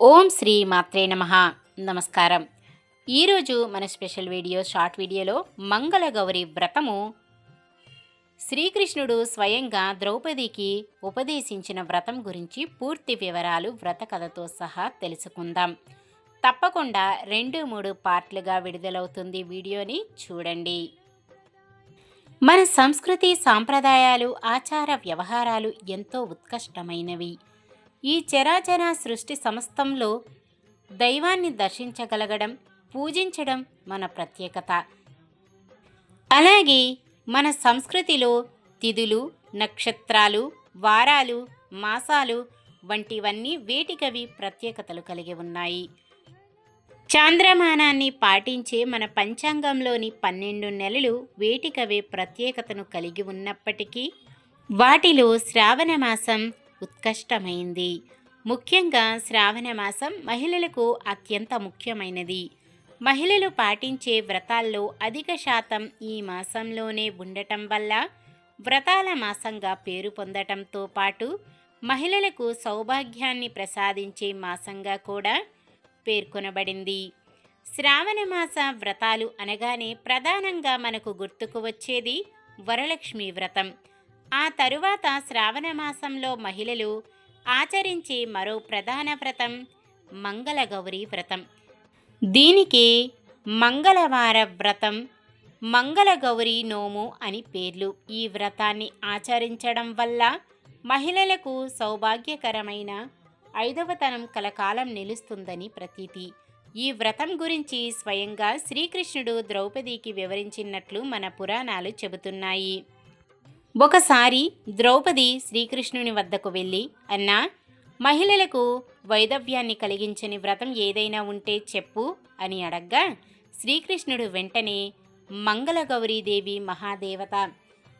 ఓం శ్రీ మాత్రే నమ. నమస్కారం. ఈరోజు మన స్పెషల్ వీడియో షార్ట్ వీడియోలో మంగళగౌరి వ్రతము. శ్రీకృష్ణుడు స్వయంగా ద్రౌపదికి ఉపదేశించిన వ్రతం గురించి పూర్తి వివరాలు వ్రత కథతో సహా తెలుసుకుందాం. తప్పకుండా రెండు మూడు పార్ట్లుగా విడుదలవుతుంది వీడియోని చూడండి. మన సంస్కృతి సాంప్రదాయాలు ఆచార వ్యవహారాలు ఎంతో ఉత్కష్టమైనవి. ఈ చరాచర సృష్టి సమస్తంలో దైవాన్ని దర్శించగలగడం పూజించడం మన ప్రత్యేకత. అలాగే మన సంస్కృతిలో తిథులు నక్షత్రాలు వారాలు మాసాలు వంటివన్నీ వేటికవి ప్రత్యేకతలు కలిగి ఉన్నాయి. చాంద్రమానాన్ని పాటించే మన పంచాంగంలోని పన్నెండు నెలలు వేటికవే ప్రత్యేకతను కలిగి ఉన్నప్పటికీ వాటిలో శ్రావణ మాసం ఉత్కష్టమైంది. ముఖ్యంగా శ్రావణ మాసం మహిళలకు అత్యంత ముఖ్యమైనది. మహిళలు పాటించే వ్రతాల్లో అధిక శాతం ఈ మాసంలోనే ఉండటం వల్ల వ్రతాల మాసంగా పేరు పొందటంతో పాటు మహిళలకు సౌభాగ్యాన్ని ప్రసాదించే మాసంగా కూడా పేర్కొనబడింది. శ్రావణ మాస వ్రతాలు అనగానే ప్రధానంగా మనకు గుర్తుకు వచ్చేది వరలక్ష్మి వ్రతం. ఆ తరువాత శ్రావణ మాసంలో మహిళలు ఆచరించే మరో ప్రధాన వ్రతం మంగళగౌరి వ్రతం. దీనికి మంగళవార వ్రతం మంగళగౌరి నోము అని పేర్లు. ఈ వ్రతాన్ని ఆచరించడం వల్ల మహిళలకు సౌభాగ్యకరమైన ఐదవతనం కలకాలం నిలుస్తుందని ప్రతీతి. ఈ వ్రతం గురించి స్వయంగా శ్రీకృష్ణుడు ద్రౌపదికి వివరించినట్లు మన పురాణాలు చెబుతున్నాయి. ఒకసారి ద్రౌపది శ్రీకృష్ణుని వద్దకు వెళ్ళి అన్నా మహిళలకు వైదవ్యాన్ని కలిగించని వ్రతం ఏదైనా ఉంటే చెప్పు అని అడగ్గా శ్రీకృష్ణుడు వెంటనే మంగళగౌరీదేవి మహాదేవత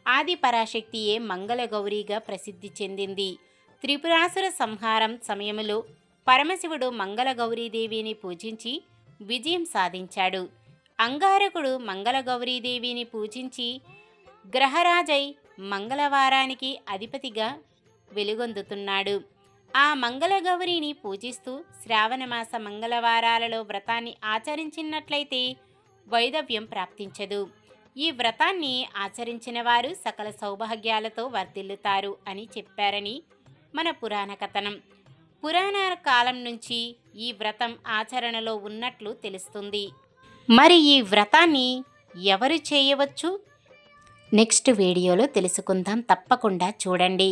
ఆది పరాశక్తియే మంగళగౌరీగా ప్రసిద్ధి చెందింది. త్రిపురాసుర సంహారం సమయంలో పరమశివుడు మంగళగౌరీదేవిని పూజించి విజయం సాధించాడు. అంగారకుడు మంగళగౌరీదేవిని పూజించి గ్రహరాజై మంగళవారానికి అధిపతిగా వెలుగొందుతున్నాడు. ఆ మంగళగౌరిని పూజిస్తూ శ్రావణమాస మంగళవారాలలో వ్రతాన్ని ఆచరించినట్లయితే వైదవ్యం ప్రాప్తించదు. ఈ వ్రతాన్ని ఆచరించిన వారు సకల సౌభాగ్యాలతో వర్ధిల్లుతారు అని చెప్పారని మన పురాణ కథనం. పురాణ కాలం నుంచి ఈ వ్రతం ఆచరణలో ఉన్నట్లు తెలుస్తుంది. మరి ఈ వ్రతాన్ని ఎవరు చేయవచ్చు? నెక్స్ట్ వీడియోలో తెలుసుకుందాం. తప్పకుండా చూడండి.